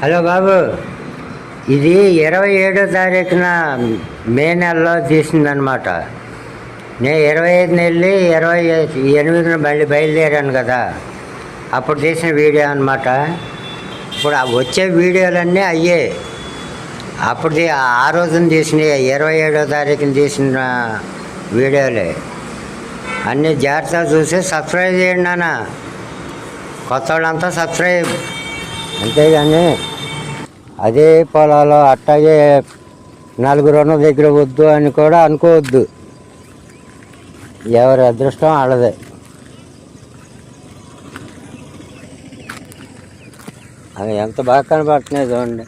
Hello బాబు ఇది ఇరవై ఏడో తారీఖున మే నెలలో తీసిందనమాట నేను ఇరవై ఐదున వెళ్ళి ఇరవై ఎనిమిదిన మళ్ళీ బయలుదేరాను కదా. అప్పుడు తీసిన వీడియో అనమాట ఇప్పుడు వచ్చే వీడియోలన్నీ అయ్యే. అప్పుడు ఆ రోజున తీసిన ఇరవై ఏడో తారీఖున తీసిన వీడియోలే. అన్నీ జాగ్రత్తగా చూసి సబ్స్క్రైబ్ చేయండి నాన్న. కొత్త వాళ్ళంతా సబ్స్క్రైబ్ అంతేగాని అదే పొలాలు అట్టాగే నలుగురు ఉన్న దగ్గర వద్దు అని కూడా అనుకోవద్దు. ఎవరి అదృష్టం వాళ్ళదే. అవి ఎంత బాగా కనపడుతున్నాయి చూడండి.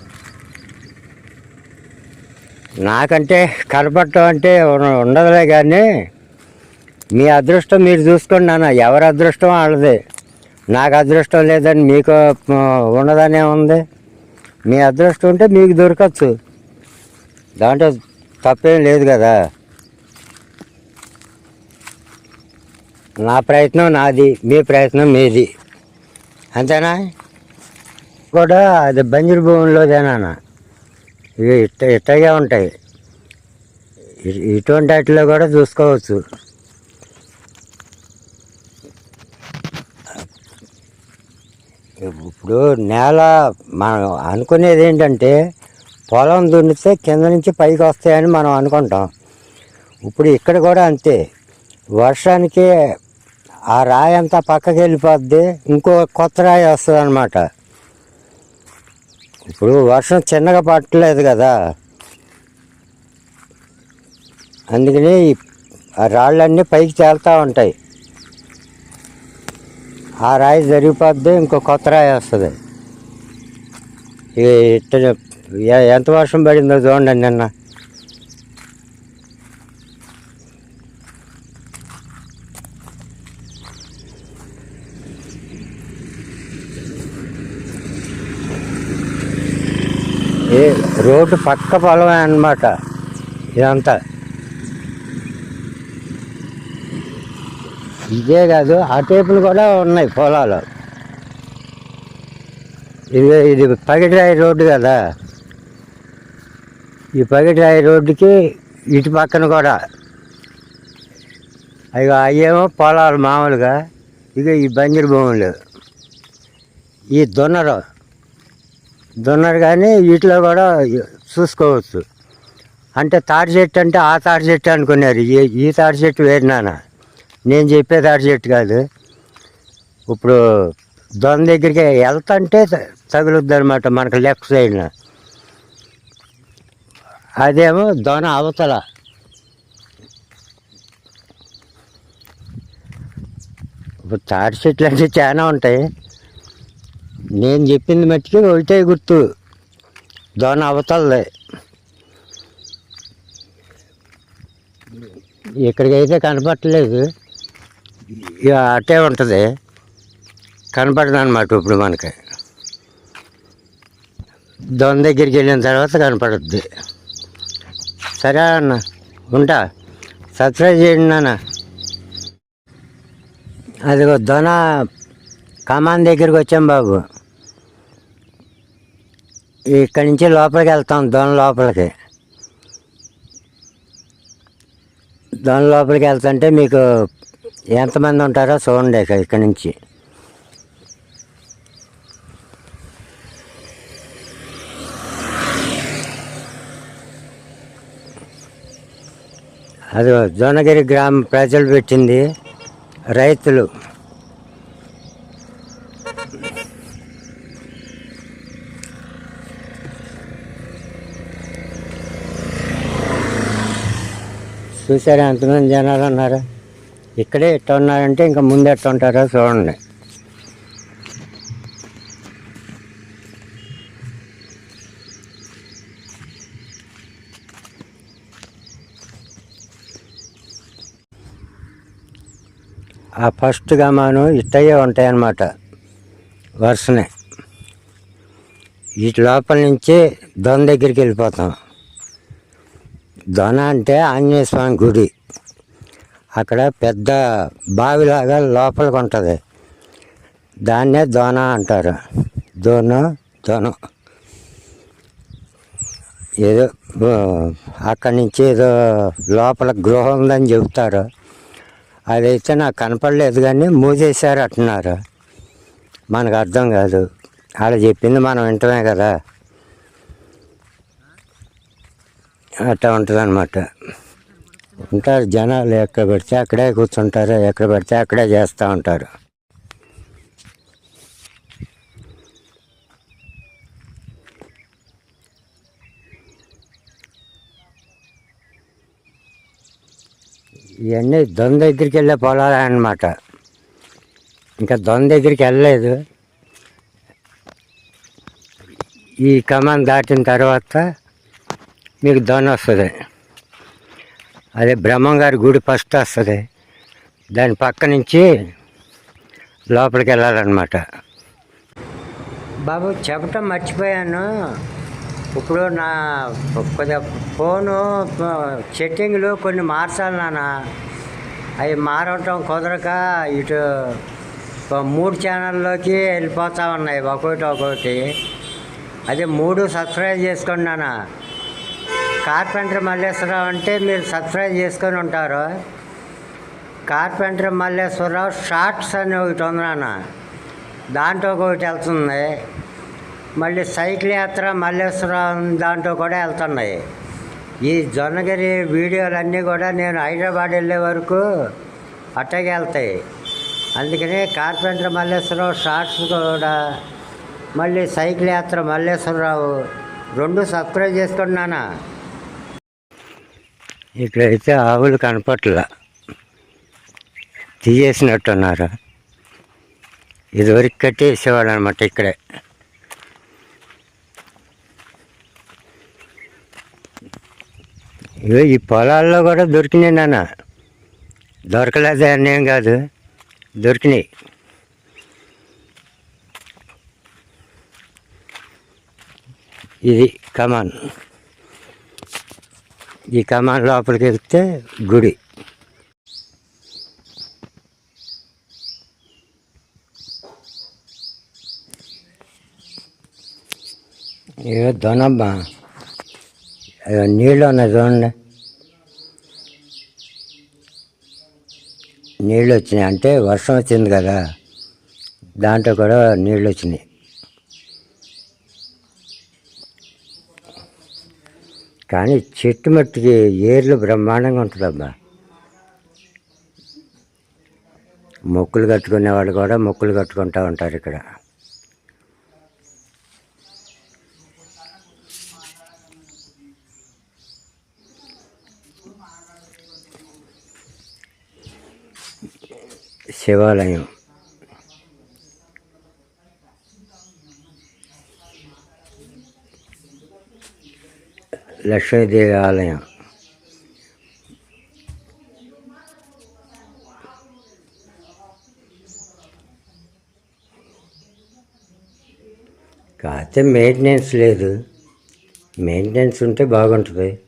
నాకంటే కనపడటం అంటే ఉండదులే కానీ మీ అదృష్టం మీరు చూసుకోండి నాన్న ఎవరి అదృష్టం వాళ్ళదే. నాకు అదృష్టం లేదని మీకు ఉన్నదనే ఉంది. మీ అదృష్టం ఉంటే మీకు దొరకచ్చు. దాంట్లో తప్పేం లేదు కదా. నా ప్రయత్నం నాది మీ ప్రయత్నం మీది. అంతేనా? కూడా అది బంజరు భూమిలోదేనా ఇవి ఇట్ట ఇట్టగే ఉంటాయి. ఇటువంటి వాటిలో కూడా చూసుకోవచ్చు. ఇప్పుడు నేల మనం అనుకునేది ఏంటంటే పొలం దున్నితే కింద నుంచి పైకి వస్తాయని మనం అనుకుంటాం. ఇప్పుడు ఇక్కడ కూడా అంతే. వర్షానికి ఆ రాయి అంతా పక్కకి వెళ్ళిపోద్ది ఇంకో కొత్త రాయి వస్తుంది అనమాట ఇప్పుడు వర్షం చిన్నగా పట్టలేదు కదా. అందుకని ఆ రాళ్ళన్నీ పైకి తేలుతూ ఉంటాయి. ఆ రాయి జరిగిపోద్ది ఇంకో కొత్త రాయి వస్తుంది ఇట్ట ఎంత వర్షం పడిందో చూడండి నిన్న రోడ్డు పక్క పొలమే అన్నమాట ఇదంతా ఇదే కాదు ఆ టైపులు కూడా ఉన్నాయి పొలాలు. ఇది ఇది పగిడిరాయి రోడ్డు కదా. ఈ పగిడిరాయి రోడ్డుకి ఇటు పక్కన కూడా. అవి అయ్యేమో పొలాలు మామూలుగా. ఇక ఈ బంజరు భూములు. ఈ దున్నరు. దున్నరు కానీ వీటిలో కూడా చూసుకోవచ్చు. అంటే తాడి చెట్టు అంటే ఆ తాడి చెట్టు అనుకున్నారు. ఈ ఈ తాడి చెట్టు వేరినానా నాన్న. నేను చెప్పే తాటి చెట్టు కాదు. ఇప్పుడు దొన దగ్గరికి వెళ్తుంటే తగులుద్ది అనమాట మనకు లెఫ్ట్ సైడ్న అదేమో దొన అవతల. ఇప్పుడు తాటి చెట్లు అంటే చాలా ఉంటాయి. నేను చెప్పింది మట్టికి ఒకటే గుర్తు. దొన అవతలదే. ఇక్కడికైతే కనపట్టలేదు ఇక అట్టే ఉంటుంది. కనపడదు అనమాట ఇప్పుడు మనకి. దొంగ దగ్గరికి వెళ్ళిన తర్వాత కనపడుద్ది. సరే అన్న ఉంటా. సబ్స్క్రైబ్ చేయండి నాన్న. అది దొన కమాన్ దగ్గరికి వచ్చాం బాబు. ఇక్కడి నుంచి లోపలికి వెళ్తాం దొన లోపలికి. దొన లోపలికి వెళ్తుంటే మీకు ఎంతమంది ఉంటారో చూడండి ఇక ఇక్కడి నుంచి. అది జోనగిరి గ్రామ ప్రజలు పెట్టింది రైతులు. చూసారా ఎంతమంది జనాలు ఉన్నారు? ఇక్కడే ఎట్లా ఉన్నారంటే ఇంకా ముందు ఎట్లా ఉంటారో చూడండి. ఆ ఫస్ట్ గమాను ఇట్టయ్యే ఉంటాయన్నమాట వరుసనే. వీటి లోపల నుంచి దొన దగ్గరికి వెళ్ళిపోతాం. దొన అంటే ఆంజనేయ స్వామి గుడి. అక్కడ పెద్ద బావిలాగా లోపలికి ఉంటుంది దాన్నే దోన అంటారు. దోన దోన. ఏదో అక్కడి నుంచి ఏదో లోపల గృహం ఉందని చెబుతారు. అదైతే నాకు కనపడలేదు కానీ మూసేశారు అంటున్నారు. మనకు అర్థం కాదు. వాళ్ళు చెప్పింది మనం వింటమే కదా. అట్లా ఉంటుంది ఉంటారు. జనాలు ఎక్కడ పెడితే అక్కడే కూర్చుంటారు. ఎక్కడ పెడితే అక్కడే చేస్తూ ఉంటారు. ఇవన్నీ దొంద దగ్గరికి వెళ్ళే పొలాలే అన్నమాట. ఇంకా దొంద దగ్గరికి వెళ్ళలేదు. ఈ కమాన్ దాటిన తర్వాత మీకు దొన వస్తుంది. అదే బ్రహ్మంగారి గుడి ఫస్ట్ వస్తుంది. దాని పక్క నుంచి లోపలికి వెళ్ళాలన్నమాట. బాబు చెప్పటం మర్చిపోయాను. ఇప్పుడు నా కొద్దిగా ఫోను సెట్టింగ్లు కొన్ని మార్చాలి నాన్న. అవి మారటం కుదరక ఇటు మూడు ఛానల్లోకి వెళ్ళిపోతా ఉన్నాయి. ఒకటి ఒకటి. అదే మూడు సబ్స్క్రైబ్ చేసుకోండి నాన్న. కార్పెంటర్ మల్లేశ్వరరావు అంటే మీరు సబ్స్క్రైబ్ చేసుకొని ఉంటారు. కార్పెంటర్ మల్లేశ్వరరావు షార్ట్స్ అని ఒకటి ఉంది నాన్న. దాంట్లో ఒకటి వెళ్తుంది. మళ్ళీ సైకిల్ యాత్ర మల్లేశ్వరరావు దాంట్లో కూడా వెళ్తున్నాయి. ఈ జొన్నగిరి వీడియోలన్నీ కూడా నేను హైదరాబాద్ వెళ్ళే వరకు అట్టగే వెళ్తాయి. అందుకనే కార్పెంటర్ మల్లేశ్వరరావు షార్ట్స్ కూడా మళ్ళీ సైకిల్ యాత్ర మల్లేశ్వరరావు రెండు సబ్స్క్రైబ్ చేసుకున్నానా ఇక్కడైతే ఆవులు కనపట్ల తీసేసినట్టున్నారు. ఇదివరకు కట్టేసేవాళ్ళు అనమాట ఇక్కడే. ఇగో ఈ పొలాల్లో కూడా దొరికినాయి నాన్న. దొరకలేదు అని ఏం కాదు. దొరికినాయి. ఇది కమాన్. ఈ కమాన్ లోపలికి వెళ్తే గుడి. ఇగో దొనమ్మ అయ్యో నీళ్ళు ఉన్నాయి చూడండి. నీళ్ళు వచ్చినాయి. అంటే వర్షం వచ్చింది కదా. దాంట్లో కూడా నీళ్ళు వచ్చినాయి. కానీ చెట్టు మట్టికి ఏర్లు బ్రహ్మాండంగా ఉంటుందమ్మా మొక్కులు కట్టుకునే వాళ్ళు కూడా మొక్కులు కట్టుకుంటూ ఉంటారు ఇక్కడ. శివాలయం. లక్ష్మీదేవి ఆలయం. కాకపోతే మెయింటెనెన్స్ లేదు. మెయింటెనెన్స్ ఉంటే బాగుంటుంది.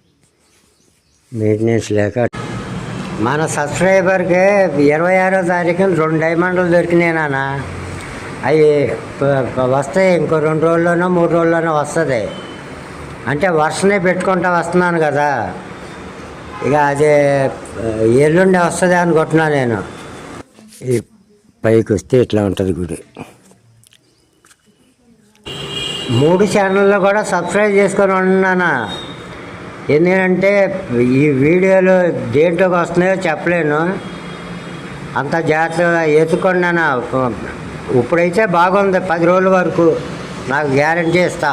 మెయింటెనెన్స్ లేక మన సబ్స్క్రైబర్కి ఇరవై ఆరో తారీఖున రెండు డైమండ్లు దొరికినాయి నాన్న. అవి వస్తాయి. ఇంకో రెండు రోజుల్లోనో మూడు రోజుల్లోనో వస్తుంది. అంటే వర్షనే పెట్టుకుంటా వస్తున్నాను కదా. ఇక అదే ఎల్లుండి వస్తుంది అనుకుంటున్నా నేను. ఈ పైకి వస్తే ఇట్లా ఉంటుంది గుడి. మూడు ఛానల్లో కూడా సబ్స్క్రైబ్ చేసుకొని ఉన్నానా ఎందుకంటే ఈ వీడియోలు దేంట్లోకి వస్తున్నాయో చెప్పలేను. అంత జాగ్రత్తగా ఎత్తుకున్నాను? ఇప్పుడైతే బాగుంది పది రోజుల వరకు. నాకు గ్యారంటీ ఇస్తా.